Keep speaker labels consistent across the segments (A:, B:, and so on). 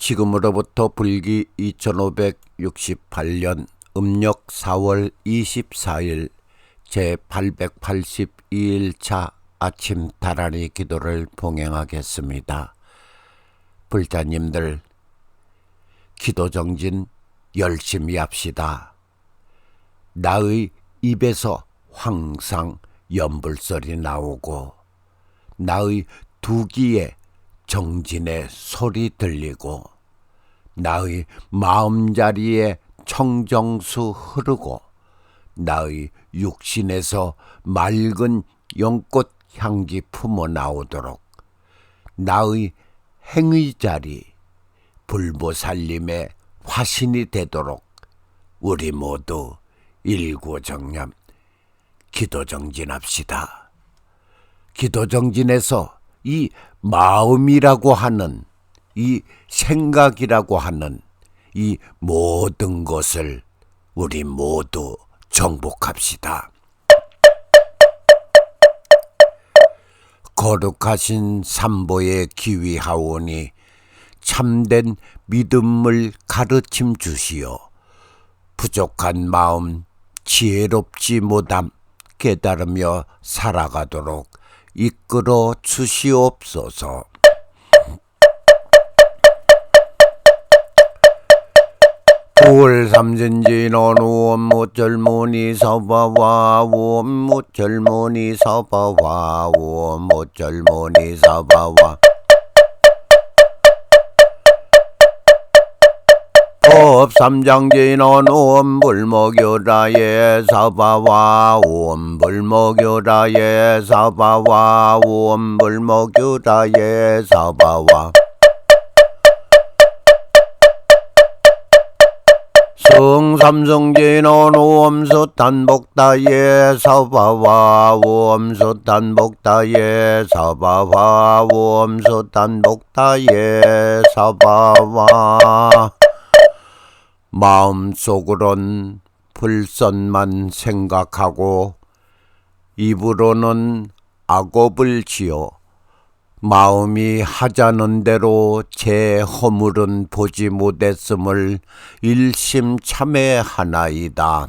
A: 지금으로부터 불기 2568년 음력 4월 24일 제 882일차 아침 다라니 기도를 봉행하겠습니다. 불자님들 기도 정진 열심히 합시다. 나의 입에서 항상 연불소리 나오고 나의 두 귀에 정진의 소리 들리고 나의 마음자리에 청정수 흐르고 나의 육신에서 맑은 연꽃 향기 품어 나오도록 나의 행의 자리 불보살림의 화신이 되도록 우리 모두 일구정념 기도정진합시다. 기도정진에서 이 마음이라고 하는 이 생각이라고 하는 이 모든 것을 우리 모두 정복합시다. 거룩하신 삼보의 기위하오니 참된 믿음을 가르침 주시어 부족한 마음 지혜롭지 못함 깨달으며 살아가도록 이끌어 주시옵소서. 월 삼진지는 원무절무니 서바와 원무절무니 서바와 원무절무니 서바와 법삼장지는 원불목요라의 서바와 원불목요라의 서바와 원불목요라의 서바와 성삼성진은 옴수탄복다의 서바와 옴수탄복다의 서바와 옴수탄복다의 서바와 마음속으론 불선만 생각하고 입으로는 악업을 지어 마음이 하자는 대로 제 허물은 보지 못했음을 일심참회하나이다.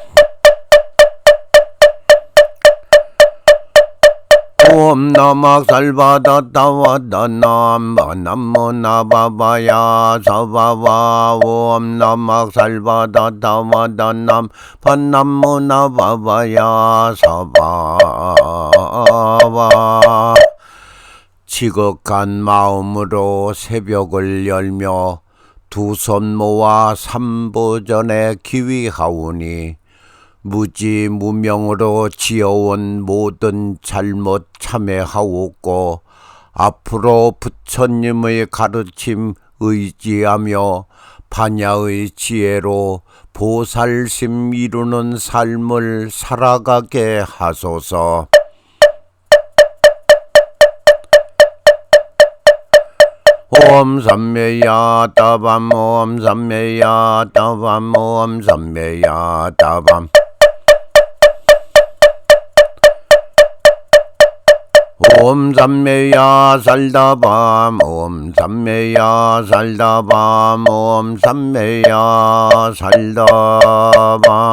A: 바바야 사바와 옴 나막살바다다와다 남반남모나 바바야 사바와 옴 나막살바다다와다 남반남모나 바바야 사바와 지극한 마음으로 새벽을 열며 두 손 모아 삼보전에 기위하오니 무지 무명으로 지어온 모든 잘못 참회하옵고 앞으로 부처님의 가르침 의지하며 반야의 지혜로 보살심 이루는 삶을 살아가게 하소서. 옴 삼매야 따밤 옴 삼매야 따밤 옴 삼매야 따밤 옴 삼매야 살다밤 옴 삼매야 살다밤 옴 삼매야 살다밤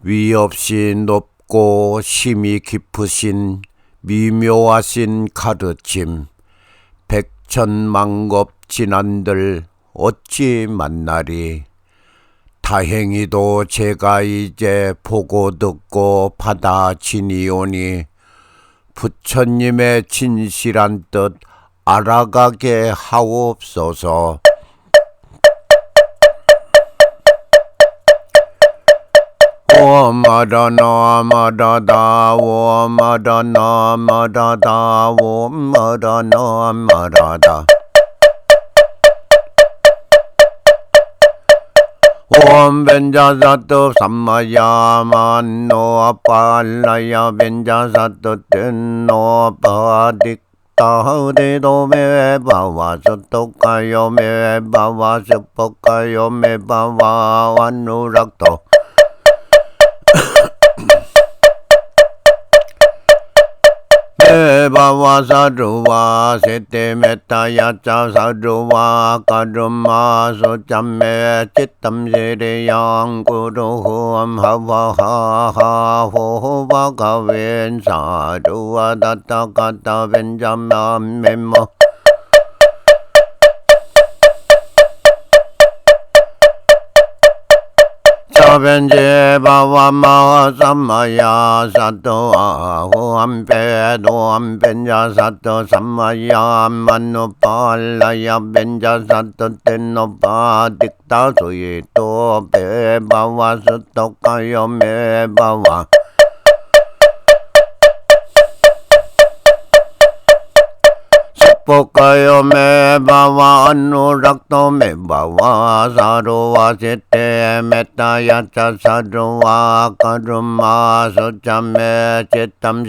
A: 위 없이 높고 심이 깊으신 미묘하신 가르침 백천만급 진한들 어찌 만나리? 다행히도 제가 이제 보고 듣고 받아지니오니 부처님의 진실한 뜻 알아가게 하옵소서. 오마라나 마라다 오마라나 마라다 오마라나 마라다 옴 벤자사토 삼마야만노 빨라 야 벤자사토 텐노 파딕타 데도 메바와 소토카요 메바와 슈포카요 메바와 완누락토 메바와 사루와 세테메타야짜 사루와 까르마 소짬메 찌땀시리 양구루흠 하와하하 호호바가웬 사루와 다타가타 벤자맘 메모 사벤제 바 와마 삼마야 사토 아호암페 노암벤자 사토 삼마야 만노 팔라야 벤자 사토 텐노파 딕타 소이 또 베바와 사토 카요 메바와 뽀까요 메바와 안누락도 메바와 사로와 세테 메타야차 사로와 까르마 소짬메 제탐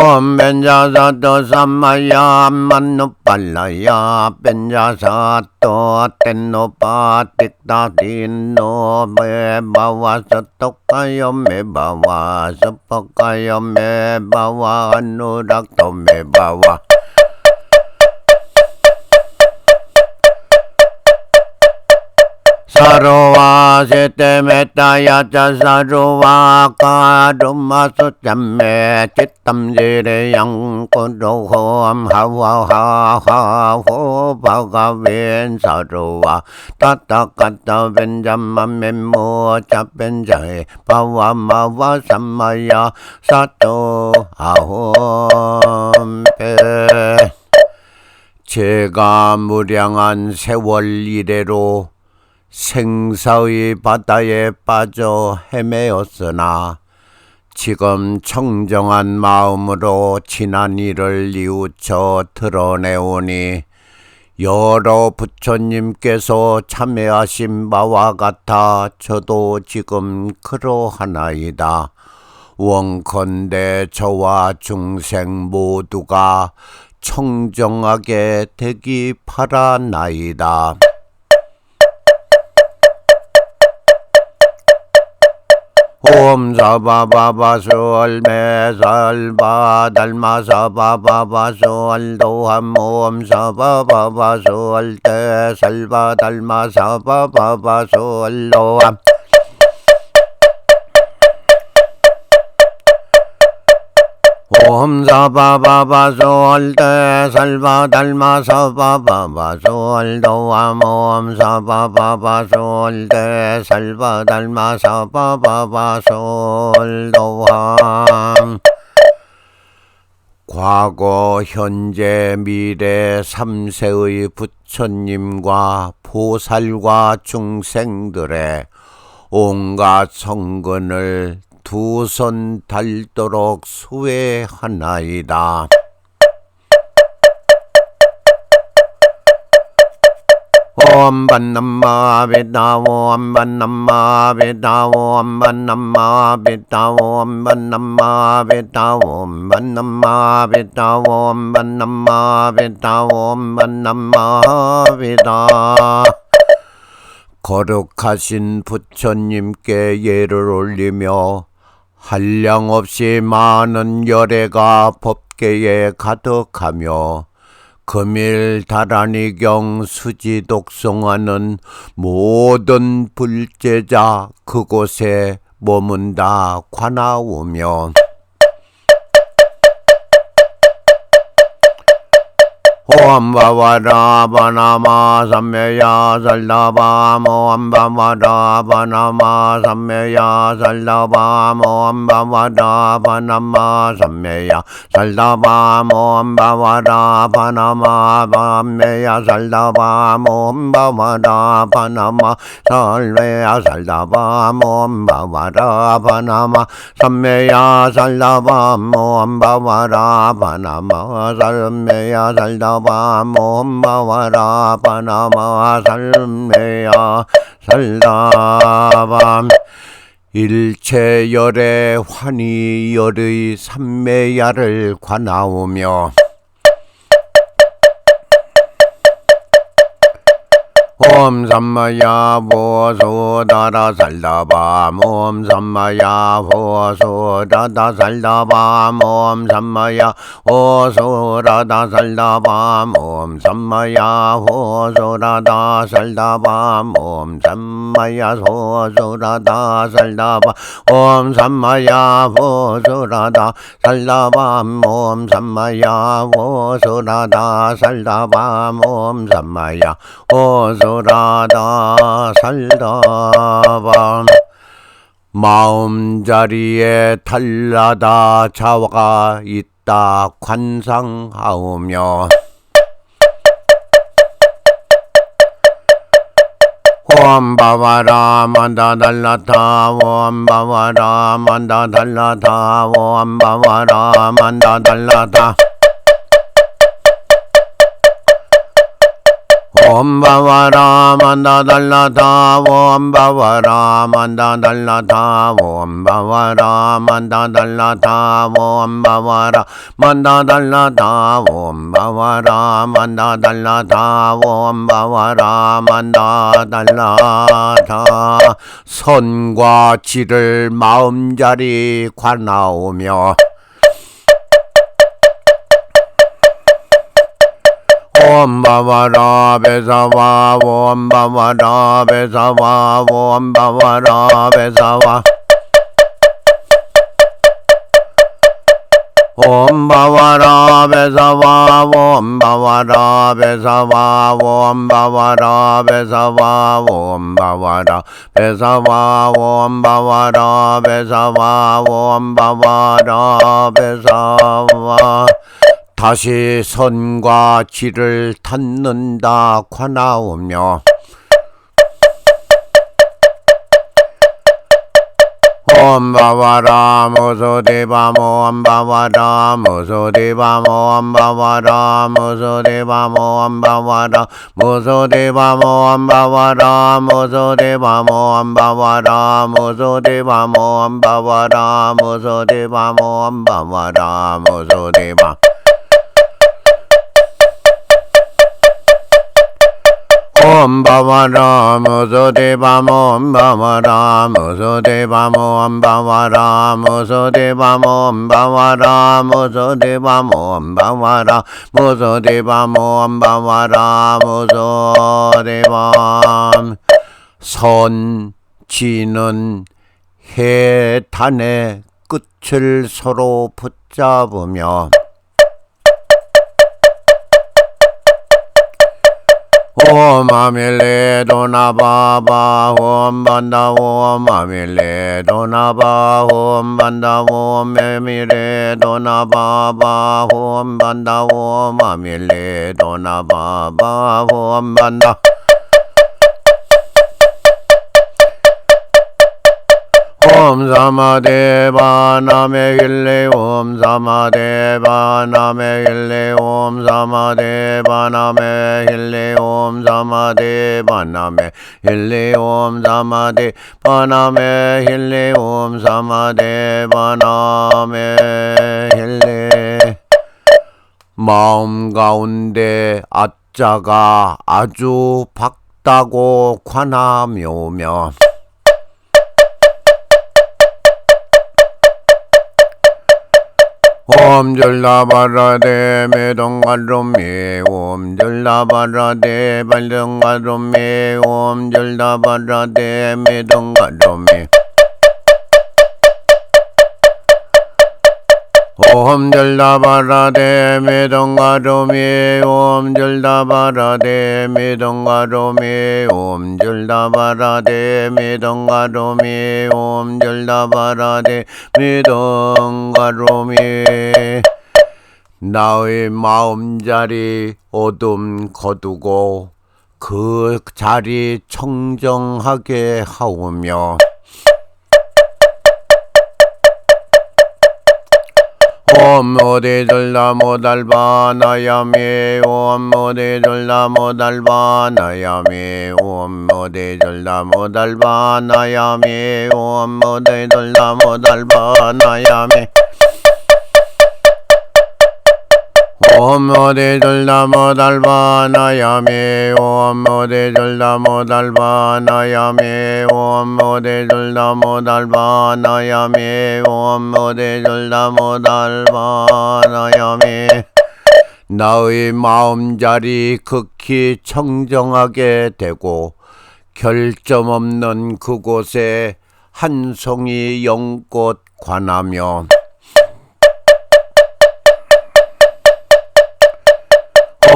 A: 세레 양꾸루흠 하와하와호 바가윈 사로와 따다갔다 벤자마 메모 자벤지 바와 마와 삼마야 사토와 홈벳 옴 벤자사토 삼마야 만노 빨라야 벤자사토 텐노 파틱다 딘노 메바와 사토카요 메바와 스포카요 메바와 아누 사로와 세테메타야자 사로와 까르마 소짬메 찌땀지레 양꼬로홈 하와하하호 바가웬 사로와 따따까따 벤자마 메모 짜벤자에 바와마와 삼마야 사토 아홈페. 제가 무량한 세월 이래로 생사의 바다에 빠져 헤매었으나 지금 청정한 마음으로 지난 일을 뉘우쳐 드러내오니 여러 부처님께서 참여하신 바와 같아 저도 지금 그러하나이다. 원컨대 저와 중생 모두가 청정하게 되기 바라나이다. 옴 사바바바솔 메살바 달마사바바바솔 도함 옴 사바바바솔 테살바 달마사바바바솔 도함 옴 사바바바솔 테살바 달마사바바바솔 도함 옴 사바바바솔 테살바 달마사바바바솔 도함 과거, 현재, 미래 삼세의 부처님과 보살과 중생들의 온갖 성근을 두 손 닳도록 수회하나이다. 옴 반남마 비다오 옴 반남마 비다오 옴 반남마 비다오 옴 반남마 비다오 옴 반남마 비다오 옴 반남마 비다오 옴 반남마 비다 거룩하신 부처님께 예를 올리며 한량없이 많은 열애가 법계에 가득하며 금일 다라니경 수지 독송하는 모든 불제자 그곳에 머문다 관하오며 오암바와라 바나마 삼메야 살다바 모암바와라 바나마 삼메야 살다바 모암바와라 바나마 삼메야 살다바 모암바와라 바나마 밤메야 살다바 모암바와라 바나마 살메야 살다바 모암바와라 바나마 삼메야 살다바 모암바와라 바나마 살메야 살다바 몸바와라 바나마 살메야 살다밤 일체열의 환희열의 삼매야를 관하오며 옴 삼마야 보소 다라 살다바 옴 삼마야 보소 다다 살다바 옴 삼마야 호소라다 살다바 옴 삼마야 호소라다 살다바 옴 삼마야 호소라다 살다바 옴 삼마야 호소라다 살다바 옴 삼마야 호소라다 살다바 옴 삼마야 호소 소라다 살다밤 마음자리에 달라다 자화가 있다 관상하오며 옴바와라 만다 달라타 옴바와라 만다 달라타 옴바와라 만다 달라타 ஓம்பவராமந்ததல்லதா ஓம்பவராமந்ததல்லதா ஓம்பவராமந்ததல்லதா ஓம்பவரா மந்ததல்லதா ஓம்பவராமந்ததல்லதா ஓம்பவராமந்ததல்லதா 선과 지를 마음자리 관하오며 옴바와라 베사와 옴바와라 베사와 옴바와라 베사와 옴바와라 베사 다시 선과 지를 탔는다 관하오며 엄바와라 모소대바모 엄바와라 모소대바모 엄바와라 모소대바모 엄바와라 모소대바모 엄바와라 모소대바모 엄바와라 모소대바모 엄바와라 모소대바모 엄바와라 모소대바. ओम भव राम सुदेवाम ओम भव राम सुदेवाम ओम भव राम सुदेवाम ओम भव राम सुदेवाम ओम भव राम सुदेवाम ओम भव राम 수대밤 선지는 해탄의 끝을 서로 붙잡으며 Om Amile Dona Baba Om Banda Om Amile Dona Baba Om Banda Om Amile Dona Baba Om Banda Om Amile Dona Baba Om Banda om, 사마데바 나메 일레 옴 사마데바 나메 일레 옴 사마데바 나메 일레 옴 사마데바 나메 일레 옴 사마데바 나메 일레 옴 사마데바 나메 일레 마음 가운데 아자가 아주 밝다고 관하며며 옴절라바라데 메동가롬미 옴절라바라데 발등가롬미 옴절라바라데 메동가롬미 옴절다바라데 메동가로미 옴절다바라데 메동가로미 옴절다바라데 메동가로미 옴절다바라데 메동가로미. 나의 마음자리 어둠 거두고 그 자리 청정하게 하오며 옴 모대 졸라 모 달바 나야미 옴 모대 졸라 모 달바 나야미 옴 모대 졸라 모 달바 나야미 옴 모대 졸라 모 달바 나야미 옴 모대 졸라 모달바 나야미 옴 모대 졸라 모달바 나야미 옴 모대 졸라 모달바 나야미 옴 모대 졸라 모달바 나야미. 나의 마음자리 극히 청정하게 되고 결점 없는 그곳에 한 송이 연꽃 관하며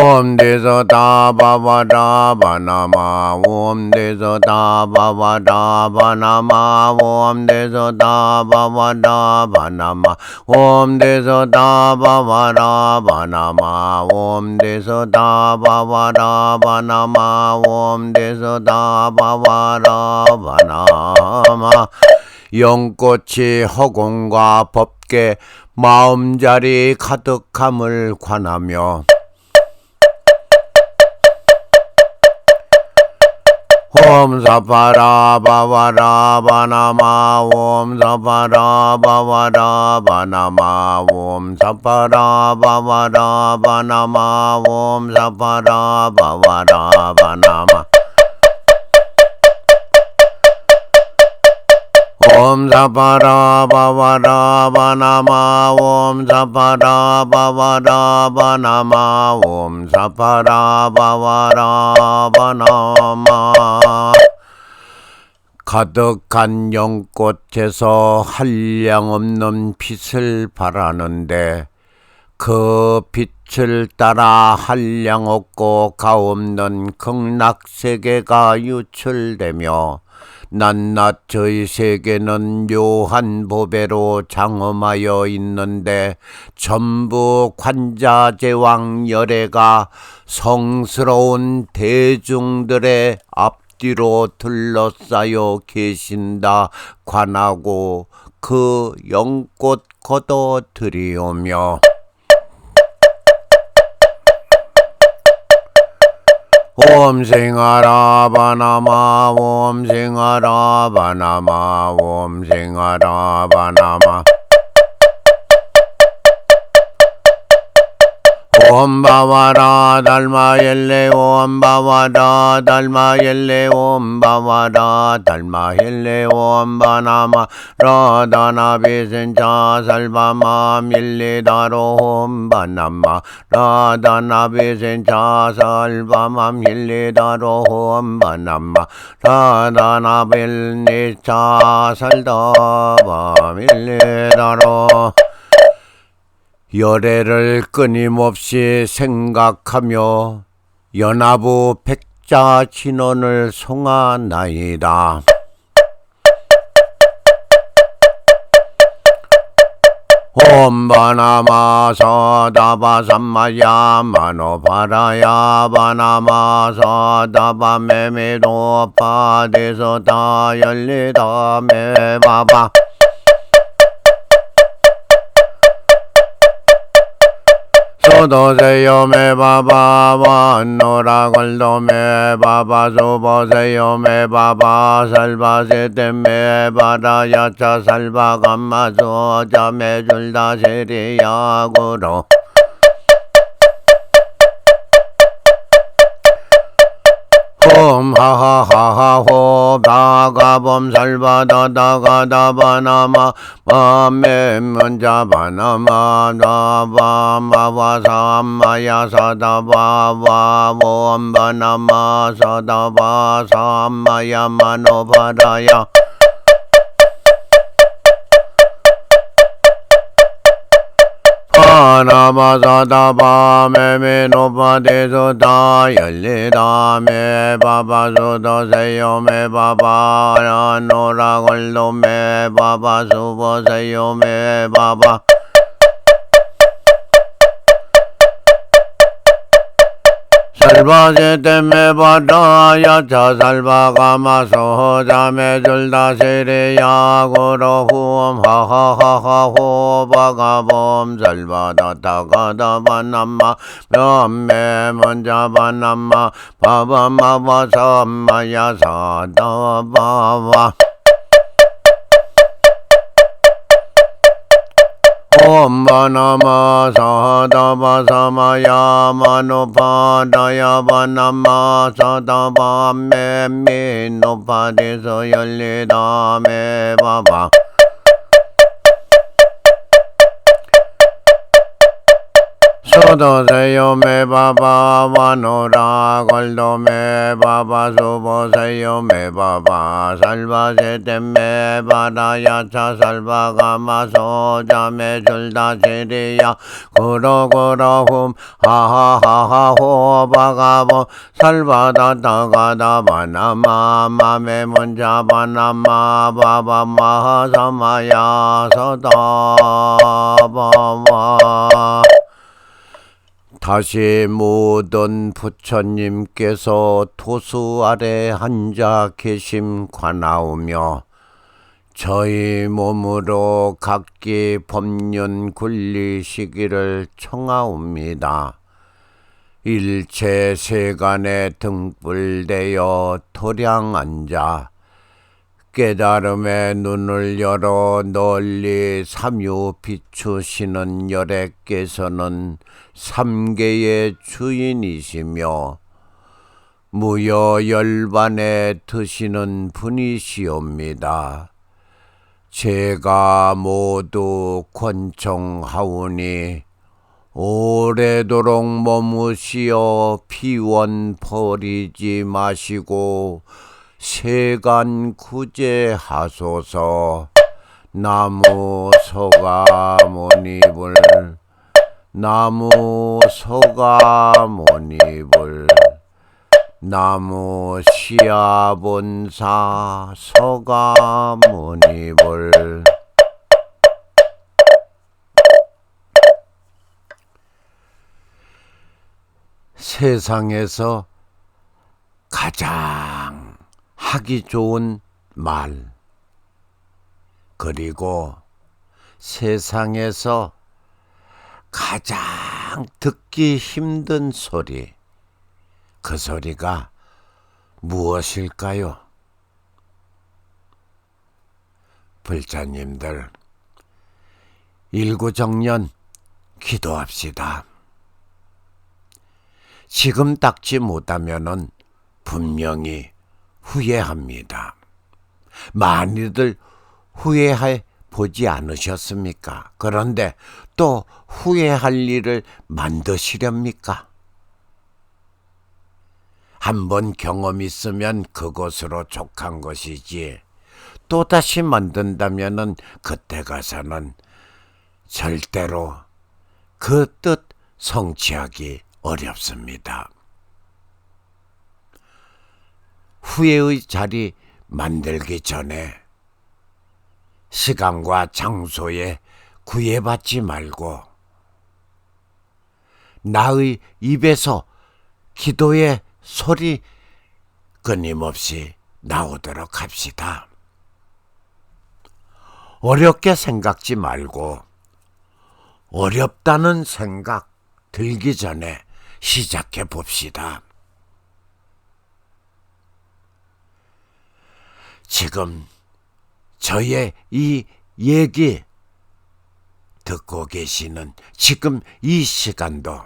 A: ओम देसो ता बाबा डा बनमा ओम देसो ता बाबा डा बनमा ओम देसो ता बाबा डा बनमा ओम देसो ता बाबा डा बनमा ओम देसो ता बाबा डा बनमा ओम देसो ता बाबा डा बनमा 영꽃이 허공과 법계 마음자리 가득함을 관하며 ॐ सफराभवराभ बवादा ॐ सफराभवराभ झादा ॐ सफराभवराभ ओं ॐ सफराभवराभ बनम ॐ सपराभव नम ॐ सपराभव नम ॐ सपरा भवरा वनमा 가득한 연꽃에서 한량 없는 빛을 바라는데 그 빛을 따라 한량 없고 가없는 극락세계가 유출되며 낱낱 저희 세계는 묘한 보배로 장엄하여 있는데 전부 관자 제왕 열애가 성스러운 대중들의 앞뒤로 둘러싸여 계신다 관하고 그 연꽃 걷어 들이오며 ओम सिंह राम नमा ओम सिंह राम नमा ओम सिंह राम नमा 옴바와라 달마엘레 옴바와라 달마엘레 옴바와라 달마엘레 옴바나마 라다나비센자 살바마 밀리다로 옴바나마 라다나비센자 살바마 밀리다로 옴바나마 라다나빌니차 살다바 밀리다로 열애를 끊임없이 생각하며 연하부 백자 진원을 송하나이다. 옴바나마사 다바삼마야 마노바라야 바나마사 다바메메도 파데서 다 열리다 메바바 도세요. 메바바 완노라 걸도 메바바 소보세요. 메바바 살바세테 메바라 야차 살바 감마 소 자 메줄다 세리야구로 홈 하하하하호 다가범 살바다 다가다바나마 마메문자바나마 다바마와삼마야 사다바와 옴바나마 사다바 삼마야 마노바라야 나바사다바 메메 노파데소다 열리다 메 바바소도 세요 메 바바 노라걸도 메 바바 수보세요 메 바바 살바제테 메바다야 자살바가마소 자메줄다 세레야고로 후엄 하하하하 호바가봄 살바다 타가다바남마 면메 먼자바남마 바바마바삼마야 사다바바 옴 바나마 사다바 사마야 마노파다야 바나마 사다바 메미 노파데서 열리다 메바바 소도세요 메바바 와노라 걸도 메바바 수보세요 메바바 살바세테 메바라 야차 살바가 마소자 메 줄다 세리야 고로고로 훔 하하하하 호 바가보 살바다 다가다 바나마 마메 문자 바나마 바바마 사마야 서다바와 다시 모든 부처님께서 토수 아래 앉아 계심 관하오며 저희 몸으로 각기 법륜 굴리시기를 청하옵니다. 일체 세간에 등불되어 토량 앉아 깨달음의 눈을 열어 널리 삼유 비추시는 열애께서는 삼계의 주인이시며 무여 열반에 드시는 분이시옵니다. 제가 모두 권청하오니 오래도록 머무시어 피원 버리지 마시고 세간 구제하소서. 나무 소가모니불 나무 소가모니불 나무 시아본사 소가모니불. 세상에서 가장 하기 좋은 말 그리고 세상에서 가장 듣기 힘든 소리 그 소리가 무엇일까요? 불자님들 일구정년 기도합시다. 지금 닦지 못하면은 분명히 후회합니다. 많이들 후회해 보지 않으셨습니까? 그런데 또 후회할 일을 만드시렵니까? 한번 경험 있으면 그것으로 족한 것이지 또다시 만든다면은 그때 가서는 절대로 그 뜻 성취하기 어렵습니다. 후회의 자리 만들기 전에 시간과 장소에 구애받지 말고 나의 입에서 기도의 소리 끊임없이 나오도록 합시다. 어렵게 생각지 말고 어렵다는 생각 들기 전에 시작해 봅시다. 지금 저의 이 얘기 듣고 계시는 지금 이 시간도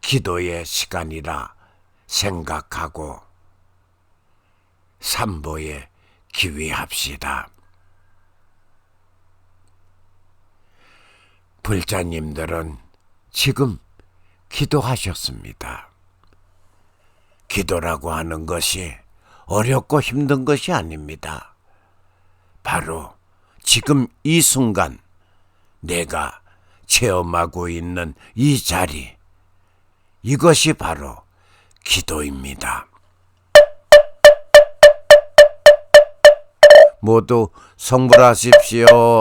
A: 기도의 시간이라 생각하고 삼보에 기위합시다. 불자님들은 지금 기도하셨습니다. 기도라고 하는 것이 어렵고 힘든 것이 아닙니다. 바로 지금 이 순간 내가 체험하고 있는 이 자리. 이것이 바로 기도입니다. 모두 성불하십시오.